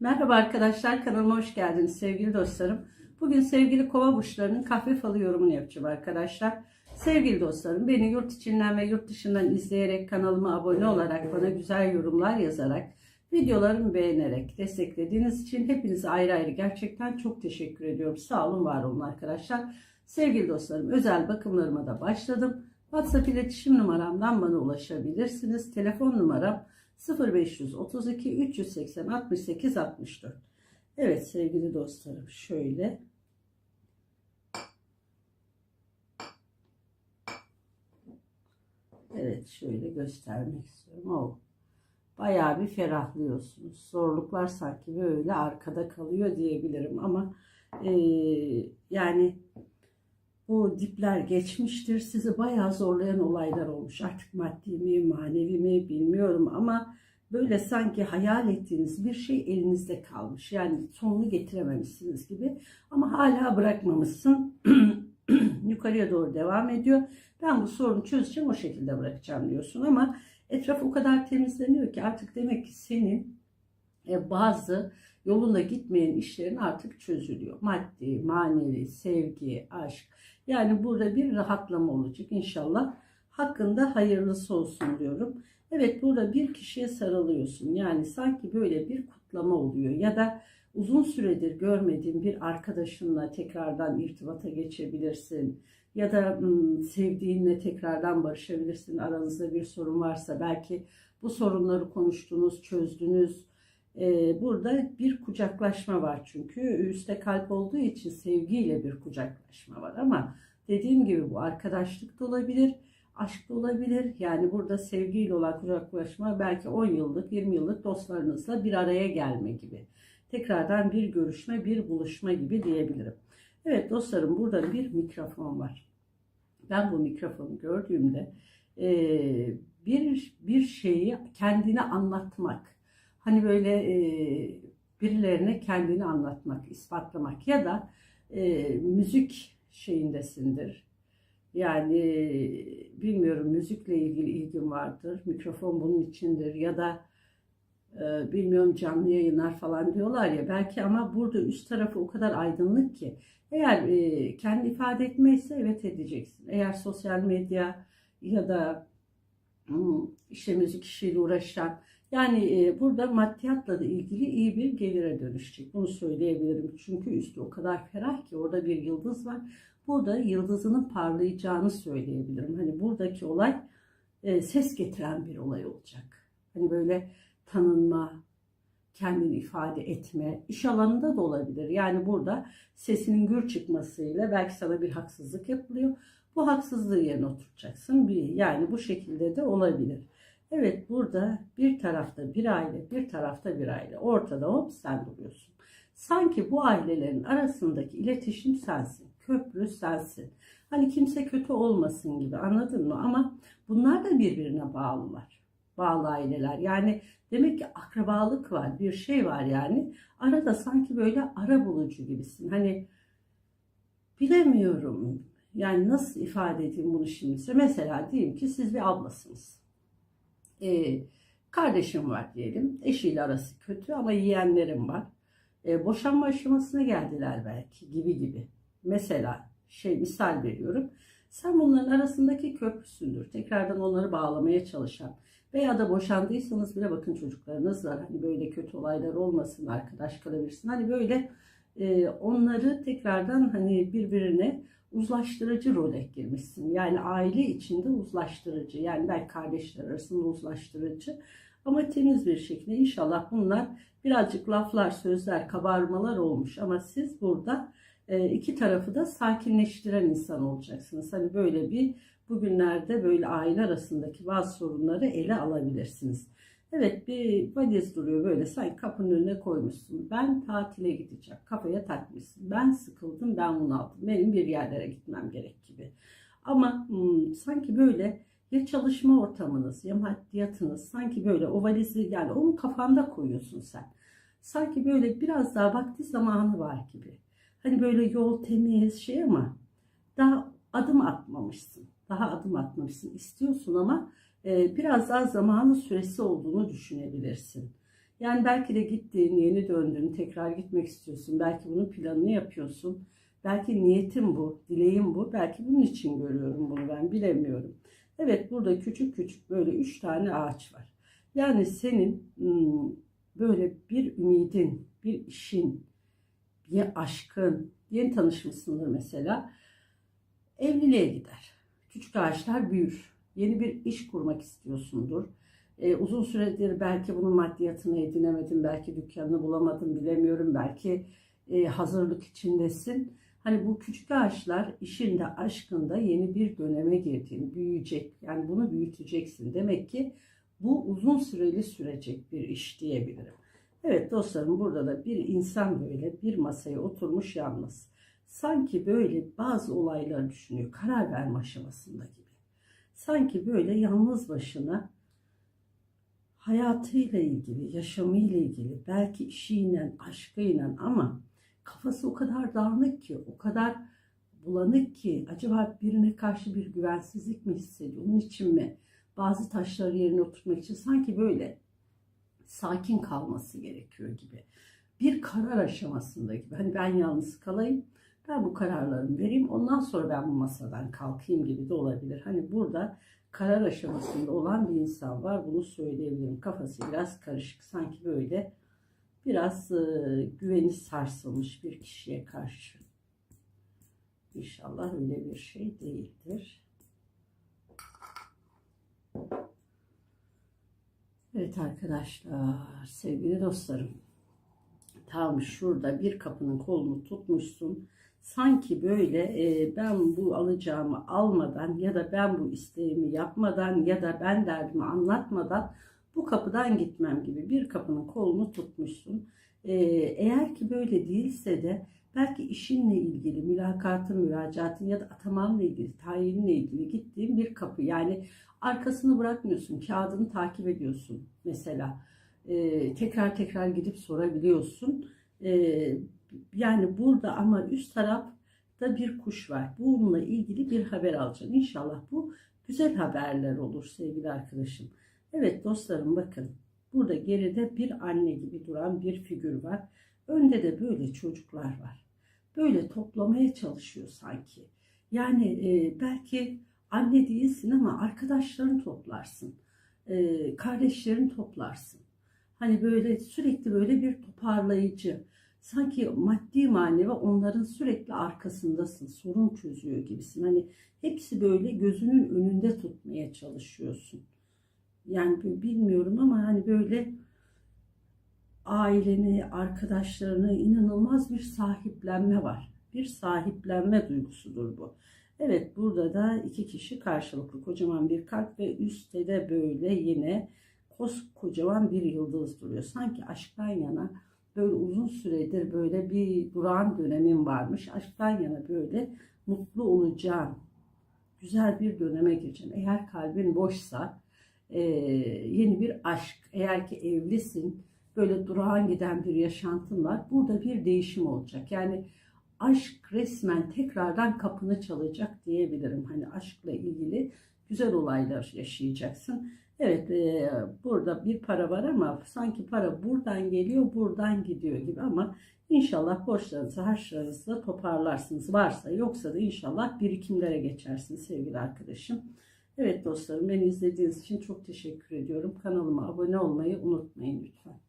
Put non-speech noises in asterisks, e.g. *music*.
Merhaba arkadaşlar kanalıma hoş geldiniz sevgili dostlarım. Bugün sevgili kova burçlarının kahve falı yorumunu yapacağım arkadaşlar. Sevgili dostlarım beni yurt içinden ve yurt dışından izleyerek kanalıma abone olarak bana güzel yorumlar yazarak videolarımı beğenerek desteklediğiniz için hepinize ayrı ayrı gerçekten çok teşekkür ediyorum. Sağ olun var olun arkadaşlar. Sevgili dostlarım özel bakımlarıma da başladım. WhatsApp iletişim numaramdan bana ulaşabilirsiniz. Telefon numaram 0532 380 68 64. Evet sevgili dostlarım şöyle Evet şöyle göstermek istiyorum. O bayağı bir ferahlıyorsunuz. Zorluklar sanki böyle arkada kalıyor diyebilirim ama e, yani bu dipler geçmiştir. Sizi bayağı zorlayan olaylar olmuş. Artık maddi mi, manevi mi bilmiyorum ama böyle sanki hayal ettiğiniz bir şey elinizde kalmış. Yani sonunu getirememişsiniz gibi ama hala bırakmamışsın. *clears throat* Yukarıya doğru devam ediyor. Ben bu sorunu çözeceğim o şekilde bırakacağım diyorsun ama etraf o kadar temizleniyor ki artık demek ki senin e, bazı yolunda gitmeyen işlerin artık çözülüyor. Maddi, manevi, sevgi, aşk. Yani burada bir rahatlama olacak inşallah. Hakkında hayırlısı olsun diyorum. Evet burada bir kişiye sarılıyorsun. Yani sanki böyle bir kutlama oluyor ya da uzun süredir görmediğin bir arkadaşınla tekrardan irtibata geçebilirsin. Ya da sevdiğinle tekrardan barışabilirsin. Aranızda bir sorun varsa belki bu sorunları konuştunuz, çözdünüz. Ee, burada bir kucaklaşma var çünkü üstte kalp olduğu için sevgiyle bir kucaklaşma var ama dediğim gibi bu arkadaşlık da olabilir, aşk da olabilir. Yani burada sevgiyle olan kucaklaşma belki 10 yıllık, 20 yıllık dostlarınızla bir araya gelme gibi. Tekrardan bir görüşme, bir buluşma gibi diyebilirim. Evet dostlarım burada bir mikrofon var. Ben bu mikrofonu gördüğümde bir bir şeyi kendine anlatmak, hani böyle e, birilerine kendini anlatmak, ispatlamak ya da e, müzik şeyindesindir. Yani bilmiyorum müzikle ilgili ilgin vardır, mikrofon bunun içindir ya da e, bilmiyorum canlı yayınlar falan diyorlar ya belki ama burada üst tarafı o kadar aydınlık ki eğer e, kendi ifade etmeyse evet edeceksin. Eğer sosyal medya ya da hmm, işte müzik işiyle uğraşan yani e, burada maddiyatla da ilgili iyi bir gelire dönüşecek. Bunu söyleyebilirim. Çünkü üstü o kadar ferah ki orada bir yıldız var. Burada yıldızının parlayacağını söyleyebilirim. Hani buradaki olay e, ses getiren bir olay olacak. Hani böyle tanınma, kendini ifade etme, iş alanında da olabilir. Yani burada sesinin gür çıkmasıyla belki sana bir haksızlık yapılıyor. Bu haksızlığı yerine oturacaksın. Yani bu şekilde de olabilir. Evet burada bir tarafta bir aile, bir tarafta bir aile. Ortada hop sen duruyorsun. Sanki bu ailelerin arasındaki iletişim sensin. Köprü sensin. Hani kimse kötü olmasın gibi anladın mı? Ama bunlar da birbirine bağlılar. Bağlı aileler. Yani demek ki akrabalık var. Bir şey var yani. Arada sanki böyle ara bulucu gibisin. Hani bilemiyorum. Yani nasıl ifade edeyim bunu şimdi? Mesela diyeyim ki siz bir ablasınız e, kardeşim var diyelim. Eşiyle arası kötü ama yeğenlerim var. E, boşanma aşamasına geldiler belki gibi gibi. Mesela şey misal veriyorum. Sen bunların arasındaki köprüsündür. Tekrardan onları bağlamaya çalışan veya da boşandıysanız bile bakın çocuklarınız var. Hani böyle kötü olaylar olmasın, arkadaş kalabilirsin. Hani böyle e, onları tekrardan hani birbirine uzlaştırıcı role girmişsin. Yani aile içinde uzlaştırıcı. Yani belki kardeşler arasında uzlaştırıcı. Ama temiz bir şekilde inşallah bunlar birazcık laflar, sözler, kabarmalar olmuş. Ama siz burada e, iki tarafı da sakinleştiren insan olacaksınız. Hani böyle bir bugünlerde böyle aile arasındaki bazı sorunları ele alabilirsiniz. Evet bir valiz duruyor böyle sanki kapının önüne koymuşsun. Ben tatile gideceğim. Kafaya takmışsın. Ben sıkıldım ben bunu aldım. Benim bir yerlere gitmem gerek gibi. Ama hmm, sanki böyle ya çalışma ortamınız ya maddiyatınız sanki böyle o valizi yani onu kafanda koyuyorsun sen. Sanki böyle biraz daha vakti zamanı var gibi. Hani böyle yol temiz şey ama daha adım atmamışsın. Daha adım atmamışsın. istiyorsun ama biraz daha zamanı süresi olduğunu düşünebilirsin. Yani belki de gittin, yeni döndün, tekrar gitmek istiyorsun. Belki bunun planını yapıyorsun. Belki niyetim bu, dileğim bu. Belki bunun için görüyorum bunu ben bilemiyorum. Evet burada küçük küçük böyle üç tane ağaç var. Yani senin hmm, böyle bir ümidin, bir işin, bir aşkın, yeni tanışmışsındır mesela. Evliliğe gider. Küçük ağaçlar büyür. Yeni bir iş kurmak istiyorsundur. Ee, uzun süredir belki bunun maddiyatını edinemedin, belki dükkanını bulamadın bilemiyorum, belki e, hazırlık içindesin. Hani bu küçük ağaçlar işinde, aşkında yeni bir döneme girdiğin, büyüyecek. Yani bunu büyüteceksin. Demek ki bu uzun süreli sürecek bir iş diyebilirim. Evet dostlarım burada da bir insan böyle bir masaya oturmuş yalnız. Sanki böyle bazı olaylar düşünüyor. Karar verme aşamasında gibi. Sanki böyle yalnız başına hayatıyla ilgili, yaşamıyla ilgili, belki işiyle, aşkıyla ama kafası o kadar dağınık ki, o kadar bulanık ki acaba birine karşı bir güvensizlik mi hissediyor? Onun için mi? Bazı taşları yerine oturtmak için sanki böyle sakin kalması gerekiyor gibi. Bir karar aşamasında gibi. Hani ben yalnız kalayım, ben bu kararlarımı vereyim, ondan sonra ben bu masadan kalkayım gibi de olabilir. Hani burada karar aşamasında olan bir insan var. Bunu söyleyebilirim. Kafası biraz karışık. Sanki böyle biraz e, güveni sarsılmış bir kişiye karşı. İnşallah öyle bir şey değildir. Evet arkadaşlar, sevgili dostlarım. Tam şurada bir kapının kolunu tutmuşsun. Sanki böyle e, ben bu alacağımı almadan ya da ben bu isteğimi yapmadan ya da ben derdimi anlatmadan bu kapıdan gitmem gibi bir kapının kolunu tutmuşsun. E, eğer ki böyle değilse de belki işinle ilgili, mülakatın, müracaatın ya da atamanla ilgili, tayinle ilgili gittiğin bir kapı. Yani arkasını bırakmıyorsun, kağıdını takip ediyorsun mesela. E, tekrar tekrar gidip sorabiliyorsun. E, yani burada ama üst tarafta bir kuş var. Bununla ilgili bir haber alacaksın. İnşallah bu güzel haberler olur sevgili arkadaşım. Evet dostlarım bakın. Burada geride bir anne gibi duran bir figür var. Önde de böyle çocuklar var. Böyle toplamaya çalışıyor sanki. Yani e, belki anne değilsin ama arkadaşlarını toplarsın. E, kardeşlerini toplarsın. Hani böyle sürekli böyle bir toparlayıcı. Sanki maddi manevi onların sürekli arkasındasın. Sorun çözüyor gibisin. Hani hepsi böyle gözünün önünde tutmaya çalışıyorsun. Yani bilmiyorum ama hani böyle aileni, arkadaşlarını inanılmaz bir sahiplenme var. Bir sahiplenme duygusudur bu. Evet burada da iki kişi karşılıklı kocaman bir kalp ve üstte de böyle yine koskocaman bir yıldız duruyor. Sanki aşktan yana böyle uzun süredir böyle bir durağan dönemin varmış. Aşktan yana böyle mutlu olacağın, güzel bir döneme gireceksin. Eğer kalbin boşsa e, yeni bir aşk, eğer ki evlisin, böyle durağan giden bir yaşantın var. Burada bir değişim olacak. Yani aşk resmen tekrardan kapını çalacak diyebilirim. Hani aşkla ilgili güzel olaylar yaşayacaksın. Evet e, burada bir para var ama sanki para buradan geliyor buradan gidiyor gibi ama inşallah borçlarınızı harçlarınızı toparlarsınız. Varsa yoksa da inşallah birikimlere geçersiniz sevgili arkadaşım. Evet dostlarım beni izlediğiniz için çok teşekkür ediyorum. Kanalıma abone olmayı unutmayın lütfen.